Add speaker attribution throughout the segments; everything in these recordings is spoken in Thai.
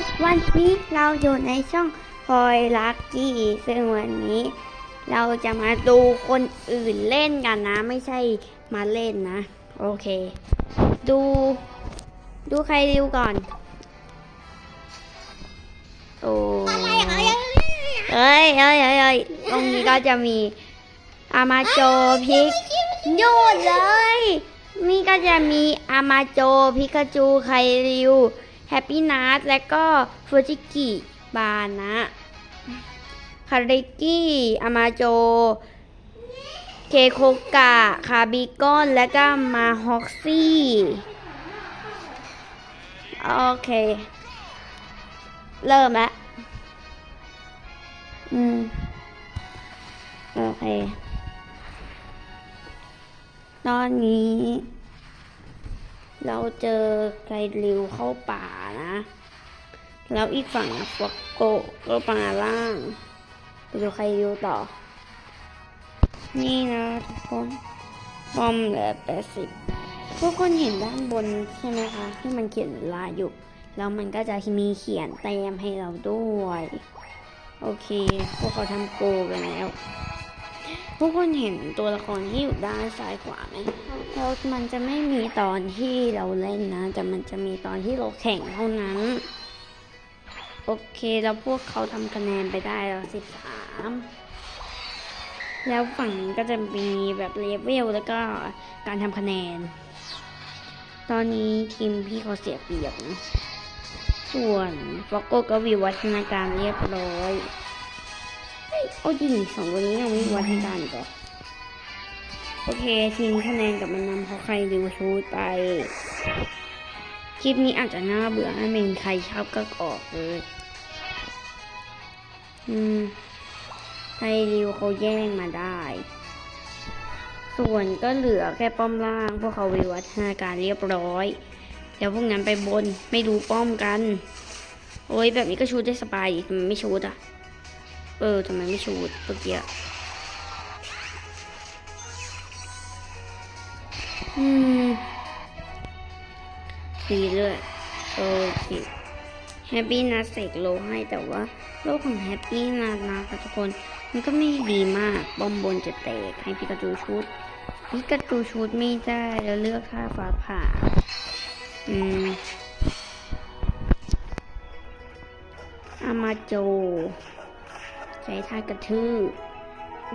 Speaker 1: นวันนี้เราอยู่ในช่องพอยลักกี้ซึ่งวันนี้ เราจะมาดูคนอื่นเล่นกันนะ ไม่ใช่มาเล่นนะ โอเค ดู ดูใครริวก่อน โอ้เอ้ยเอ้ยเอ้ยเอ้ยตรงนี้ก็จะมีอามาโจพิกหยุดเลย นี่ก็จะมีอามาโจพิกาจูไคริว แฮปปี้นัทและก็ฟูจิกิบานะคาริกี้อามาโจ เคโคกะ คาบิกอน และก็มาฮอกซี่โอเค เริ่มแล้วอืม โอเค ตอนนี้ เราเจอไกริวเข้าป่านะ แล้วอีกฝั่งฟอกโกก็มาล่างไปดูไกริวต่อ นี่นะทุกคนบอมเหลือแปดสิบทุกคนเห็นด้านบนใช่ไหมคะ ที่มันเขียนลาอยู่ แล้วมันก็จะมีเขียนแต้มให้เราด้วย โอเค พวกเขาทำโกกันแล้ว ทุกคนเห็นตัวละครที่อยู่ด้านซ้ายขวาไหมแล้วมันจะไม่มีตอนที่เราเล่นนะ แต่มันจะมีตอนที่เราแข่งเท่านั้น โอเค แล้วพวกเขาทำคะแนนไปได้แล้วสิบสามแล้วฝั่งนี้ก็จะมีแบบเลเวลแล้วก็การทำคะแนน ตอนนี้ทีมพี่เขาเสียเปรียบนะ ส่วนฟอกโกก็วิวัฒนาการเรียบร้อย โอ้จริงสองตัวนี้ยังไม่วิวัฒนการอีกเหรอโอเคทีมคะแนนกับมันนำเพราะใครดูชูดไป คลิปนี้อาจจะน่าเบื่อไม่มีใครชอบก็ออกเลยอืมไทริวเขาแย่งมาได้ ส่วนก็เหลือแค่ป้อมล่าง พวกเขาวิวัฒนาการเรียบร้อยแล้วพวกนั้นไปบนไม่ดูป้อมกัน โอ้ยแบบนี้ก็ชูดได้สบายดิทำไมไม่ชูดอะ เออทำไมไม่ชูดเมื่อกี้อะอืมดีเลยโอเคแฮปปี้นัทเสกโลให้แต่ว่าโลกของแฮปปี้นานะคะทุกคน มันก็ไม่ดีมากบอมบนจะแตกให้พิกาจูชุดพิกาจูชุดไม่ได้แล้วเลือกค่าฟ้าผ่า อืมอามาโจ ใช้ท่ากระทืบ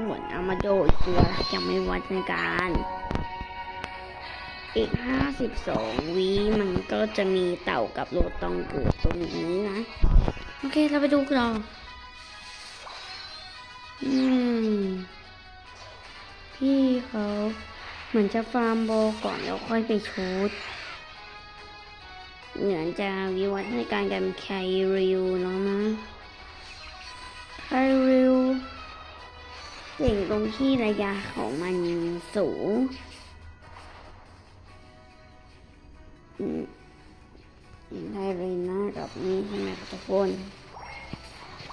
Speaker 1: เหมือนอามาโจอีกตัวยังไม่วัดในการ อีกห้าสิบสองวิมันก็จะมีเต่ากับโลตองเกิดตรงนี้นะ โอเค เราไปดูกันต่ออืม พี่เขาเหมือนจะฟาร์มโบก่อนแล้วค่อยไปชูดเหมือนจะวิวัฒนาการกันไคริวเนาะนะไคร เก่งตรงที่ระยะของมันสูงได้เลยนะกับนี้ใช่ไหมทุกคน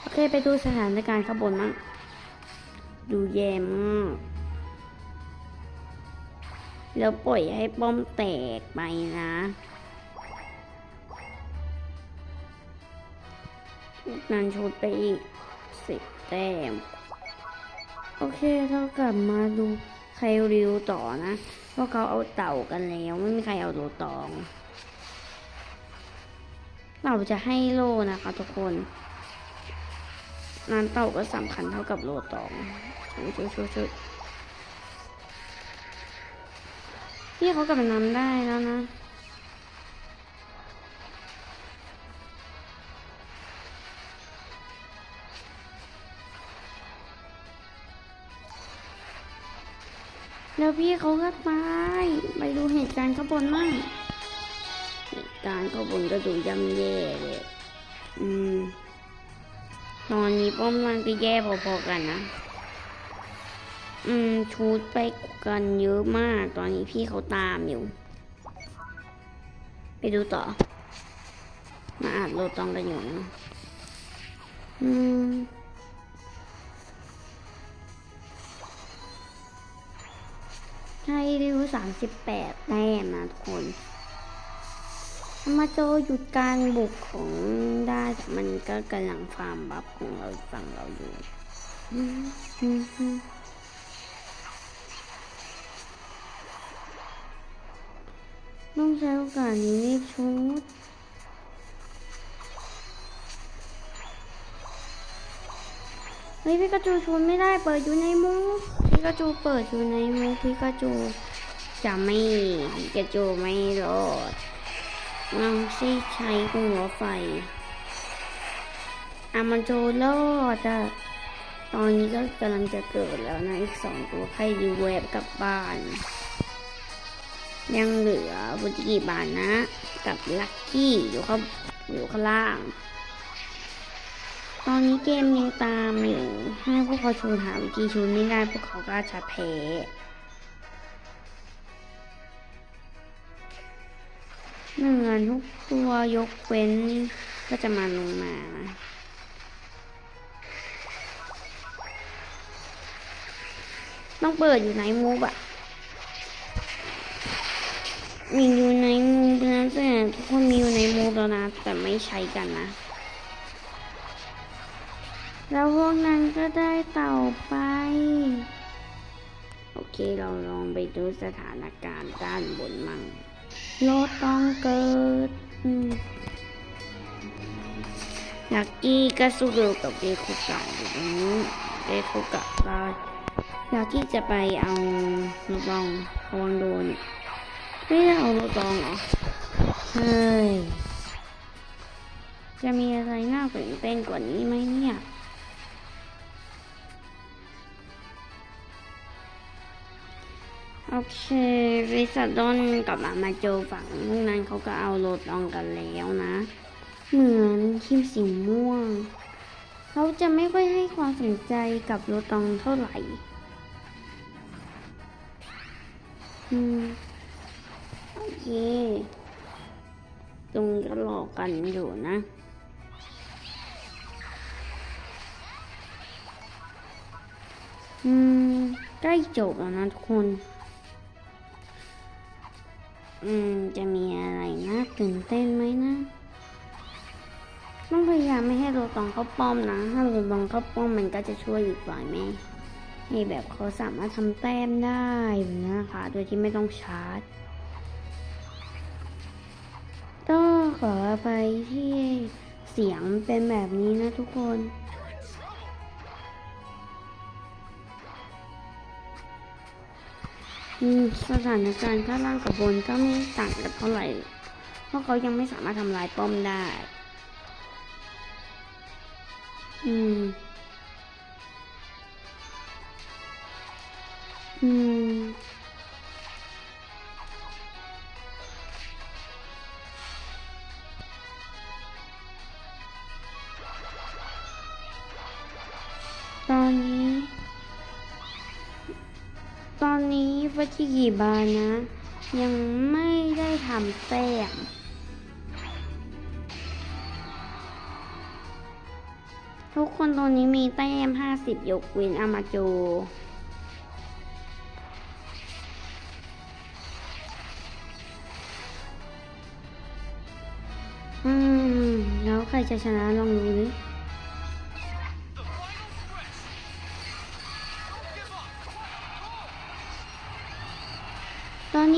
Speaker 1: โอเคไปดูสถานการณ์ข้างบนมั้งดูแย่มากแล้วปล่อยให้ป้อมแตกไปนะนันชุดไปอีกสิบแต้ม โอเคเท่ากับมาดูใครริวต่อนะเพราะเขาเอาเต่ากันแล้วไม่มีใครเอาโลตอง เต่าจะให้โลนะคะทุกคนนั้นเต่าก็สำคัญเท่ากับโลตองช่วยช่วยช่วยช่วยพี่เขากลับมานำได้แล้วนะ ล้วพี่เขาก็ตาย ไปดูเหตุการณ์ข้างบนมั่งเหตุการณ์ข้างบนก็ดูย่ำแย่เลยอืม ตอนนี้ป้อมล่างก็แย่พอๆกันนะ อืม ชูดไปกันเยอะมาก ตอนนี้พี่เขาตามอยู่ ไปดูต่อ มาอานโลตองกันอยู่นะอืม ให้ริวสามสิบแปดแต้มนะทุกคนอามาโจหยุดการบุกของได้แต่มันก็กำลังฟาร์มบัฟของเราฝั่งเราอยู่ต้องใช้โอกาสนี้ชุด เฮ้ยพิกาจูชวนไม่ได้เปิดอยู่ในมุ้งพิกาจูเปิดอยู่ในมุ้งพิกาจูจะไม่พิกาจูไม่รอดเราใช้ใช้หัวไฟอามันโจรอดอะตอนนี้ก็กำลังจะเกิดแล้วนะอีกสองตัวใครดีเวฟกลับบ้าน ยังเหลือบุจิกิบานนะ กับลักกี้อยู่ข้างอยู่ข้างล่าง ตอนนี้เกมยังตามอยู่ ให้พวกเขาชูหาวิธีชูไม่ได้พวกเขาก็จะแพ้เหมือนทุกตัวยกเว้นก็จะมาลงมานะต้องเปิดอยู่ในมูบอะมีอยู่ในมูบนะแต่ทุกคนมีอยู่ในมูบแล้วนะ แต่ไม่ใช้กันนะ แล้วพวกนั้นก็ได้เต่าไป โอเคเราลองไปดูสถานการณ์ด้านบนมั่งรถต้องเกิดอืมลักกี้ก็สู้เร็วกับเดคุกะอยู่ตรงนี้เดคุกะได้ลักกี้จะไปเอาลูกบองระวังโดนไม่ได้เอาลูกบองเหรอเฮ้ยจะมีอะไรน่าตื่นเต้นกว่านี้ไหมเนี่ย โอเคริซาดอนกับอามาโจฝั่งพวกนั้นเขาก็เอาโรดลองกันแล้วนะ เหมือนคิมสีม่วง เขาจะไม่ค่อยให้ความสนใจกับโรตองเท่าไหร่อืมโอเคตรงก็รอกันอยู่นะอืมใกล้จบแล้วนะทุกคน อืม จะมีอะไรน่าตื่นเต้นไหมนะ ต้องพยายามไม่ให้โรตองเขาป้อมนะ ถ้าโรตองเขาป้อมมันก็จะช่วยอีกฝ่ายไหมให้แบบเขาสามารถทำแต้มได้นะคะ โดยที่ไม่ต้องชาร์จต้องขออภัยที่เสียงเป็นแบบนี้นะทุกคน สถานการณ์ข้างล่างกับบนก็ไม่ต่างกันเท่าไหร่ เพราะเขายังไม่สามารถทำลายป้อมได้ อืม นี้ฟัจิกิบานะ ยังไม่ได้ทำแต้มทุกคนตอนนี้มีแต้ม 50 ยกเว้นอามาโจอืม แล้วใครจะชนะลองดูดิ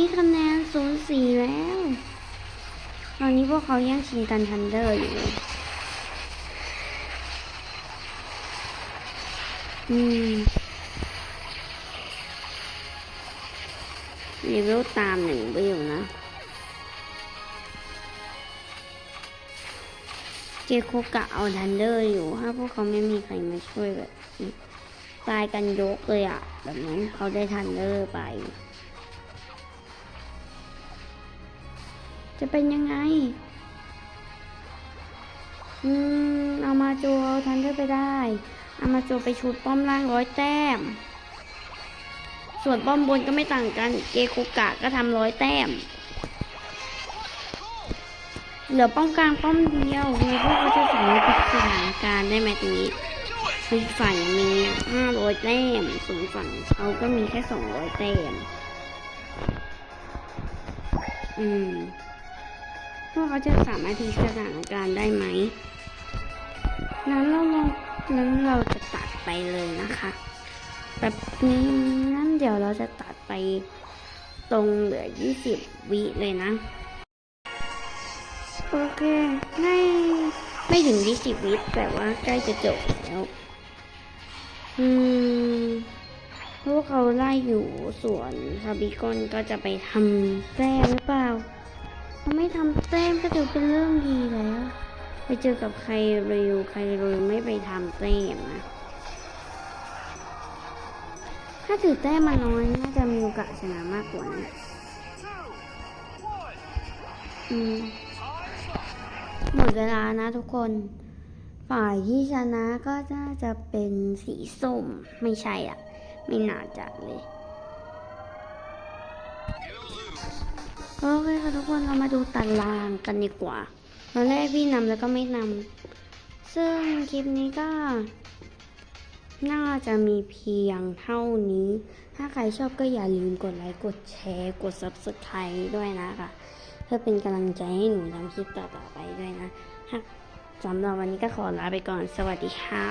Speaker 1: นี้คะแนนศูนย์สี่แล้ว ตอนนี้พวกเขาแย่งชิงกันทันเดอร์อยู่ อืมเลเวลตามหนึ่งไปอยู่นะ เจโคกะเอาทันเดอร์อยู่ ถ้าพวกเขาไม่มีใครมาช่วยแบบนี้ตายกันยกเลยอะแบบนั้นเขาได้ทันเดอร์ไป จะเป็นยังไง อืม เอามาโจเอาทันเดอร์ไปได้ เอามาโจไปชุดป้อมล่างร้อยแต้ม ส่วนป้อมบนก็ไม่ต่างกัน เกโคกะก็ทำร้อยแต้ม เหลือป้อมกลางป้อมเดียวเลยพวกเขาจะสามารถพิสถานการณ์ได้ไหมตรงนี้คือฝั่งมีห้าร้อยแต้มส่วนฝั่งเขาก็มีแค่สองร้อยแต้ม อืม ว่าเขาจะสามารถพลิกสถานการณ์ได้ไหมนั้นเราลองนั้นเราจะตัดไปเลยนะคะแบบนี้นั่นเดี๋ยวเราจะตัดไปตรงเหลือ 20 วิเลยนะ โอเคไม่ไม่ถึง 20 วิแต่ว่าใกล้จะจบแล้ว อืมพวกเขาไล่อยู่ส่วนคาบิกอนก็จะไปทำแต้มหรือเปล่า เขาไม่ทำแต้มก็ถือเป็นเรื่องดีแล้ว ไปเจอกับใครเร็วใครเร็วไม่ไปทำแต้มนะ ถ้าถือแต้มมาน้อยน่าจะมีโอกาสชนะมากกว่านะอืมหมดเวลานะทุกคน ฝ่ายที่ชนะก็น่าจะเป็นสีส้ม ไม่ใช่อะ ไม่น่าจะเลย โอเคค่ะทุกคนเรามาดูตารางกันดีกว่าตอนแรกพี่นำแล้วก็ไม่นำซึ่งคลิปนี้ก็ น่าจะมีเพียงเท่านี้ ถ้าใครชอบก็อย่าลืมกดไลค์ กดแชร์ กด subscribe ด้วยนะคะ เพื่อเป็นกำลังใจให้หนูทำคลิปต่อๆไปด้วยนะสำหรับวันนี้ก็ขอลาไปก่อน สวัสดีค่ะ